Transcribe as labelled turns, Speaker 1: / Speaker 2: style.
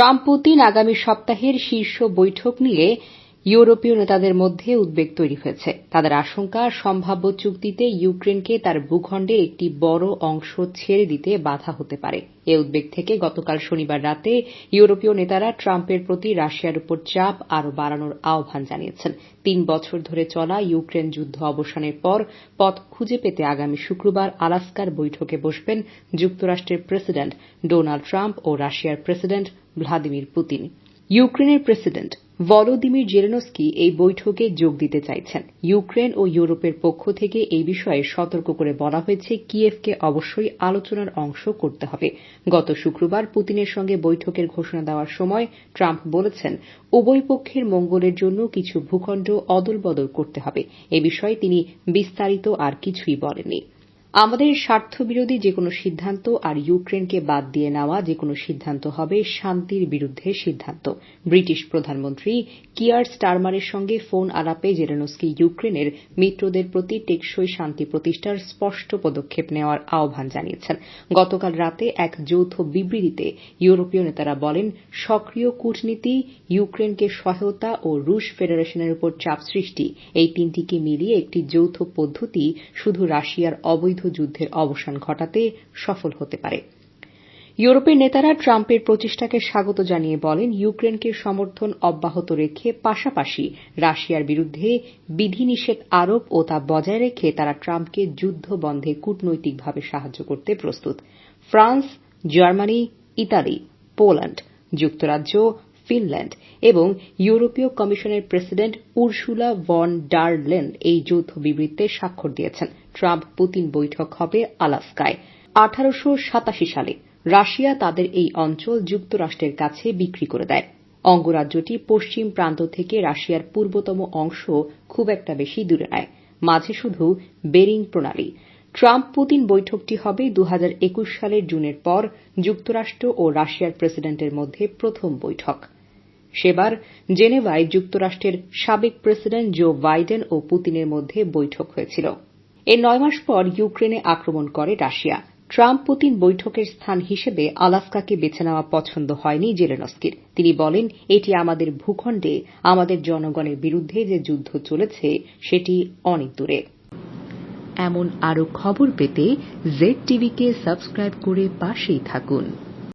Speaker 1: Trump Putin আগামী সপ্তাহের শীর্ষ বৈঠক নিয়ে ইউরোপীয় নেতাদের মধ্যে উদ্বেগ তৈরি হয়েছে। তাদের আশঙ্কা, সম্ভাব্য চুক্তিতে ইউক্রেনকে তার ভূখণ্ডের একটি বড় অংশ ছেড়ে দিতে বাধা হতে পারে। এ উদ্বেগ থেকে গতকাল শনিবার রাতে ইউরোপীয় নেতারা ট্রাম্পের প্রতি রাশিয়ার উপর চাপ আরও বাড়ানোর আহ্বান জানিয়েছেন। তিন বছর ধরে চলা ইউক্রেন যুদ্ধ অবসানের পর পথ খুঁজে পেতে আগামী শুক্রবার আলাস্কার বৈঠকে বসবেন যুক্তরাষ্ট্রের প্রেসিডেন্ট ডোনাল্ড ট্রাম্প ও রাশিয়ার প্রেসিডেন্ট ভ্লাদিমির পুতিন। ইউক্রেনের প্রেসিডেন্ট ভলোদিমির জেলেনস্কি এই বৈঠকে যোগ দিতে চাইছেন। ইউক্রেন ও ইউরোপের পক্ষ থেকে এই বিষয়ে সতর্ক করে বলা হয়েছে, কিয়েভকে অবশ্যই আলোচনার অংশ করতে হবে। গত শুক্রবার পুতিনের সঙ্গে বৈঠকের ঘোষণা দেওয়ার সময় ট্রাম্প বলেছেন, উভয় পক্ষের মঙ্গলের জন্য কিছু ভূখণ্ড অদলবদল করতে হবে। এ বিষয়ে তিনি বিস্তারিত আর কিছুই বলেননি। আমাদের স্বার্থবিরোধী যেকোনো সিদ্ধান্ত আর ইউক্রেনকে বাদ দিয়ে নেওয়া যেকোনো সিদ্ধান্ত হবে শান্তির বিরুদ্ধে সিদ্ধান্ত। ব্রিটিশ প্রধানমন্ত্রী কিয়ার স্টারমারের সঙ্গে ফোন আলাপে জেলেনস্কি ইউক্রেনের মিত্রদের প্রতি টেকসই শান্তি প্রতিষ্ঠার স্পষ্ট পদক্ষেপ নেওয়ার আহ্বান জানিয়েছেন। গতকাল রাতে এক যৌথ বিবৃতিতে ইউরোপীয় নেতারা বলেন, সক্রিয় কূটনীতি, ইউক্রেনকে সহায়তা ও রুশ ফেডারেশনের উপর চাপ সৃষ্টি, এই তিনটিকে মিলিয়ে একটি যৌথ পদ্ধতি শুধু রাশিয়ার অবৈধ যুদ্ধের অবসান ঘটাতে সফল হতে পারে। ইউরোপের নেতারা ট্রাম্পের প্রচেষ্টাকে স্বাগত জানিয়ে বলেন, ইউক্রেনকে সমর্থন অব্যাহত রেখে পাশাপাশি রাশিয়ার বিরুদ্ধে বিধিনিষেধ আরোপ ও তা বজায় রেখে তারা ট্রাম্পকে যুদ্ধ বন্ধে কূটনৈতিকভাবে সাহায্য করতে প্রস্তুত। ফ্রান্স, জার্মানি, ইতালি, পোল্যান্ড, যুক্তরাজ্য ফিনল্যান্ড এবং ইউরোপীয় কমিশনের president Ursula von der Leyen এই যৌথ বিবৃতিতে স্বাক্ষর দিয়েছেন। ট্রাম্প পুতিন বৈঠক হবে আলাস্কায়। আঠারোশো সাতাশি সালে রাশিয়া তাদের এই অঞ্চল যুক্তরাষ্ট্রের কাছে বিক্রি করে দেয়। অঙ্গরাজ্যটি পশ্চিম প্রান্ত থেকে রাশিয়ার পূর্বতম অংশ খুব একটা বেশি দূরে নয়, মাঝে শুধু বেরিং প্রণালী। ট্রাম্প পুতিন বৈঠকটি হবে দু হাজার একুশ সালের জুনের পর যুক্তরাষ্ট্র ও রাশিয়ার প্রেসিডেন্টের মধ্যে প্রথম বৈঠক। সেবার জেনেভায় যুক্তরাষ্ট্রের সাবেক প্রেসিডেন্ট জো বাইডেন ও পুতিনের মধ্যে বৈঠক হয়েছিল। এর নয় মাস পর ইউক্রেনে আক্রমণ করে রাশিয়া। ট্রাম্প পুতিন বৈঠকের স্থান হিসেবে আলাস্কাকে বেছে নেওয়া পছন্দ হয়নি জেলেনস্কির। তিনি বলেন, এটি আমাদের ভূখণ্ডে, আমাদের জনগণের বিরুদ্ধে যে যুদ্ধ চলেছে, সেটি অনেক দূরে। এমন আরও খবর পেতে জেড টিভিকে সাবস্ক্রাইব করে পাশেই থাকুন।